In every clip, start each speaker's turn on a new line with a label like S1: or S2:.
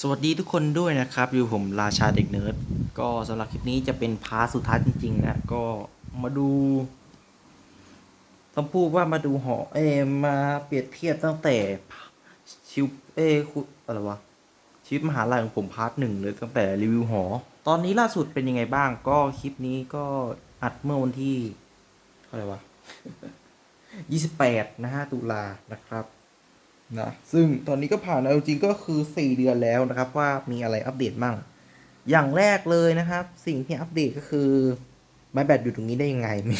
S1: สวัสดีทุกคนด้วยนะครับ อยู่ผมราชาเด็กเนิร์ด ก็สำหรับคลิปนี้จะเป็นพาร์ทสุดท้ายจริง ๆ นะ ก็มาดูต้องพูดว่ามาดูหอเอมาเปรียบเทียบตั้งแต่ชิวเอคุอะไรวะชีวิตมหาลัยของผมพาร์ทหนึ่งเลยตั้งแต่รีวิวหอ ตอนนี้ล่าสุดเป็นยังไงบ้าง ก็คลิปนี้ก็อัดเมื่อวันที่อะไรวะ28นะฮะตุลานะครับ นะซึ่งตอนนี้ก็ผ่านเอาจริงก็คือ 4 เดือนแล้วนะครับ ว่ามีอะไรอัปเดตบ้าง อย่างแรกเลยนะครับ สิ่งที่อัปเดตก็คือไม้แบตอยู่ตรงนี้ได้ยังไงไม่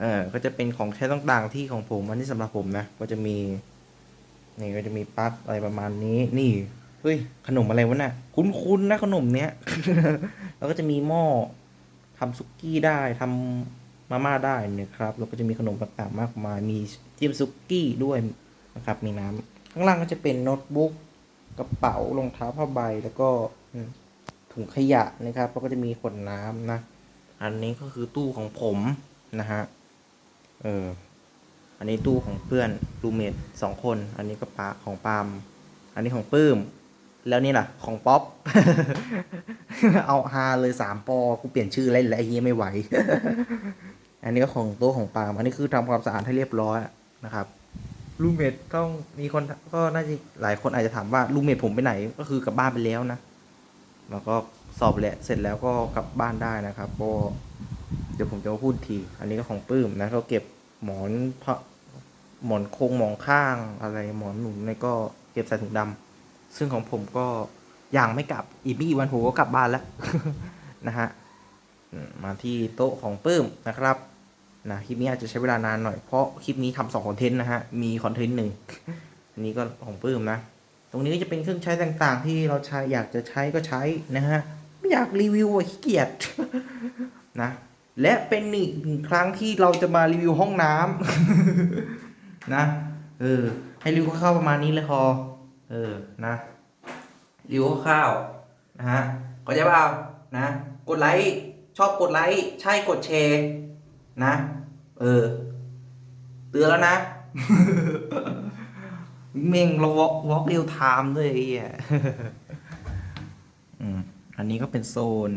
S1: เออก็จะเป็นของใช้ต่างๆที่ของผมอันนี้สำหรับผมนะ ก็จะมี นี่ก็จะมีปลั๊กอะไรประมาณนี้ นี่เฮ้ยขนมอะไรวะน่ะ คุ้นๆนะขนมเนี้ยแล้วก็จะมีหม้อทำซุกี้ได้ทำมาม่าได้นะครับแล้วก็จะมีขนมต่างๆมากมายมีจิ้มซุกี้ด้วย นะครับ มีน้ำข้างล่างก็จะเป็นโน้ตบุ๊กกระเป๋ารองเท้าผ้าใบแล้วก็ถุงขยะนะครับแล้วก็จะมีขวดน้ำนะ อันนี้ก็คือตู้ของผมนะฮะเอออันนี้ตู้ของเพื่อนรูเมทสองคน อันนี้ก็ปาของปาล์มอันนี้ของปื้ม แล้วนี่ล่ะ ของป๊อป เอาฮาเลยสามปอกูเปลี่ยนชื่อเล่นแล้วไอ้เหี้ยไม่ไหว อันนี้ก็ของโต๊ะของปาล์มอันนี้คือทำความสะอาดให้เรียบร้อยนะครับ รูเมทต้องมีคนก็น่าจะหลายคนอาจจะถามว่ารูเมทผมไปไหนก็คือกลับบ้านไปแล้วนะแล้วก็สอบแหละเสร็จแล้วก็กลับบ้านได้นะครับก็เดี๋ยวผมจะมาพูดที อันนี้ก็ของปื้มนะเขาเก็บหมอนพระหมอนโครงหมอนข้างอะไรหมอนหนุนนี่ก็เก็บใส่ถุงดำซึ่งของผมก็ยังไม่กลับอีกไม่กี่วันผมก็กลับบ้านแล้วนะฮะมมาที่โต๊ะของปื้มนะครับ นะคลิปนี้อาจจะใช้เวลานานหน่อยเพราะคลิปนี้ทำสองคอนเทนต์นะฮะ มีคอนเทนต์หนึ่งอันนี้ก็ของปื้มนะ ตรงนี้ก็จะเป็นเครื่องใช้ต่างๆ ที่เราใช้อยากจะใช้ก็ใช้นะฮะ ไม่อยากรีวิวอะขี้เกียจนะและเป็นอีกหนึ่งครั้งที่เราจะมารีวิวห้องน้ำนะเออให้รีวิวคร่าวประมาณนี้เลยคอเออนะรีวิวคร่าวนะฮะก็จะเปล่านะ กดไลค์ชอบกดไลค์ใช่กดแชร์ นะ เออ เตือนแล้วนะเม่งเราวอล์กวอล์กเรียลไทม์ด้วยไอ้เหี้ยอันนี้ก็เป็นโซน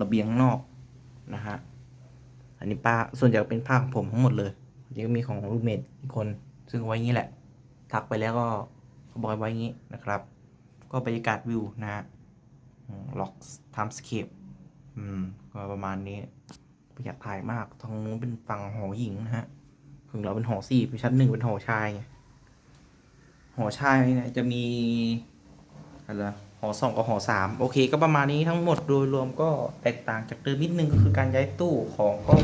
S1: ระเบียงนอกนะฮะ อันนี้ป้าส่วนใหญ่เป็นผ้าของผมทั้งหมดเลยอันนี้ก็มีของรูเมทอีกคน ซึ่งไว้ยี้แหละ ทักไปแล้วก็ขบอกให้ไว้ยี้นะครับ ก็บรรยากาศวิวนะฮะล็อกไทม์สเคปอืม ก็ประมาณนี้ ประหยัดถ่ายมากทางนู้นเป็นฝั่งหอหญิงนะฮะถึงเราเป็นหอสี่ไปชั้นหนึ่งเป็นหอชายไงหอชายเนี่ยจะมีอะไรหอสองกับหอสามโอเค ก็ประมาณนี้ทั้งหมดโดยรวมก็แตกต่างจากเดิมนิดนึงก็คือการย้ายตู้ของก็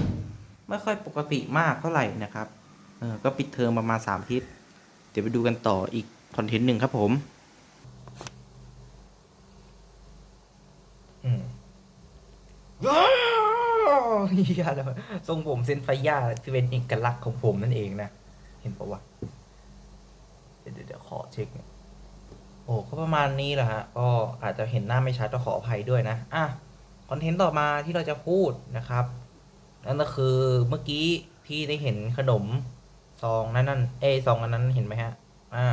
S1: ไม่ค่อยปกติมากเท่าไหร่นะครับเออก็ปิดเทอมประมาณสามทิตย์เดี๋ยวไปดูกันต่ออีกคอนเทนต์หนึ่งครับผมอืม เฮียแล้วทรงผมเซนไฟย่าที่เป็นเอกลักษณ์ของผมนั่นเองนะ เห็นปะวะ เดี๋ยวเดี๋ยวขอเช็ค โอ้ก็ประมาณนี้แหละฮะ ก็อาจจะเห็นหน้าไม่ชัดต้องขออภัยด้วยนะ อะ คอนเทนต์ต่อมาที่เราจะพูดนะครับ นั่นก็คือเมื่อกี้ที่ได้เห็นขนมซองนั่นนั่นเอซองอันนั้นเห็นไหมฮะ อ่า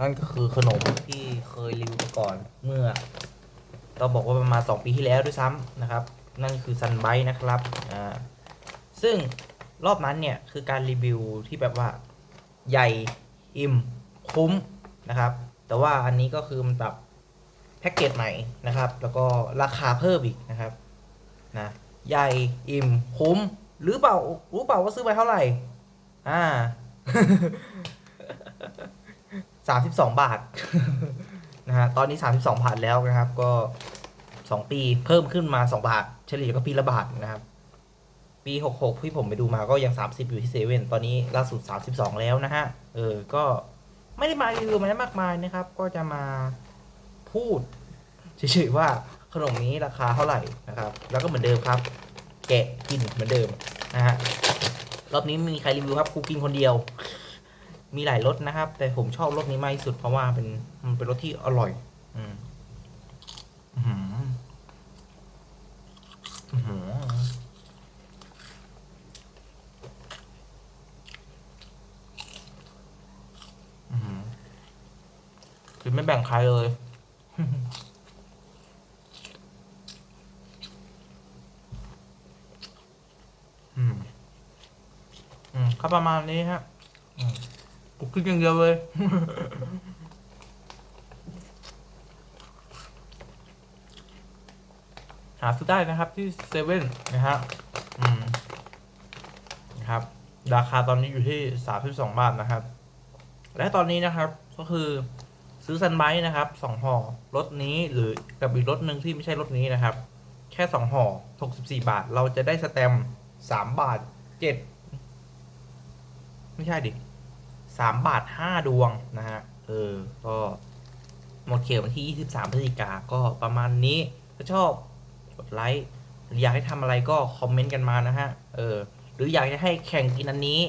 S1: นั่นก็คือขนมที่เคยรีวิวมาก่อนเมื่อต้องบอกว่าประมาณ2ปีที่แล้วด้วยซ้ำนะครับ นั่นคือซันไบนะครับอ่าซึ่งรอบนั้นเนี่ยคือการรีวิวที่แบบว่าใหญ่อิ่มคุ้มนะครับ แต่ว่าอันนี้ก็คือมันปรับแพ็กเกจใหม่นะครับ แล้วก็ราคาเพิ่มอีกนะครับนะใหญ่อิ่มคุ้ม หรือเปล่ารู้เปล่าว่าซื้อไปเท่าไหร่ อ่าสามสิบสองบาทนะฮะตอนนี้สามสิบสองบาทแล้วนะครับ ก็ สองปีเพิ่มขึ้นมาสองบาท เฉลี่ยก็ปีละบาทนะครับ ปีหกหกที่ผมไปดูมาก็ยังสามสิบอยู่ที่เซเว่นตอนนี้ล่าสุดสามสิบสองแล้วนะฮะ เออ ก็ไม่ได้มารีวิวมันมากมายนะครับ ก็จะมาพูดเฉยๆว่าขนมนี้ราคาเท่าไหร่นะครับ แล้วก็เหมือนเดิมครับ แกะกินเหมือนเดิมนะฮะรอบนี้มีใครรีวิวครับกูกินคนเดียว มีหลายรสนะครับ แต่ผมชอบรสนี้มากที่สุดเพราะว่าเป็นมันเป็นรสที่อร่อย อืมอื้อหืออื้อหืออื้อหือ คือไม่แบ่งใครเลย
S2: อืม อืมก็ประมาณนี้ฮะอืมกูกินอย่างเดียวเลย หาซื้อได้นะครับที่เซเว่นนะฮะอืมนะครับราคาตอนนี้อยู่ที่สามสิบสองบาทนะครับ และตอนนี้นะครับก็คือซื้อซันไบค์นะครับสองห่อรถนี้หรือกับอีกรถหนึ่งที่ไม่ใช่รถนี้นะครับ แค่สองห่อหกสิบสี่บาท เราจะได้สแตมป์สามบาทเจ็ดไม่ใช่ดิสามบาทห้าดวงนะฮะเออก็หมดเขตวันที่ยี่สิบสามพฤศจิกาก็ประมาณนี้ถ้าชอบ กดไลค์หรืออยากให้ทำอะไรก็คอมเมนต์กันมานะฮะ เออ หรืออยากจะให้แข่งกินอันนี้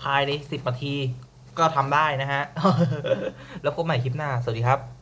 S2: ภายในสิบนาทีก็ทำได้นะฮะ แล้วพบใหม่คลิปหน้า สวัสดีครับ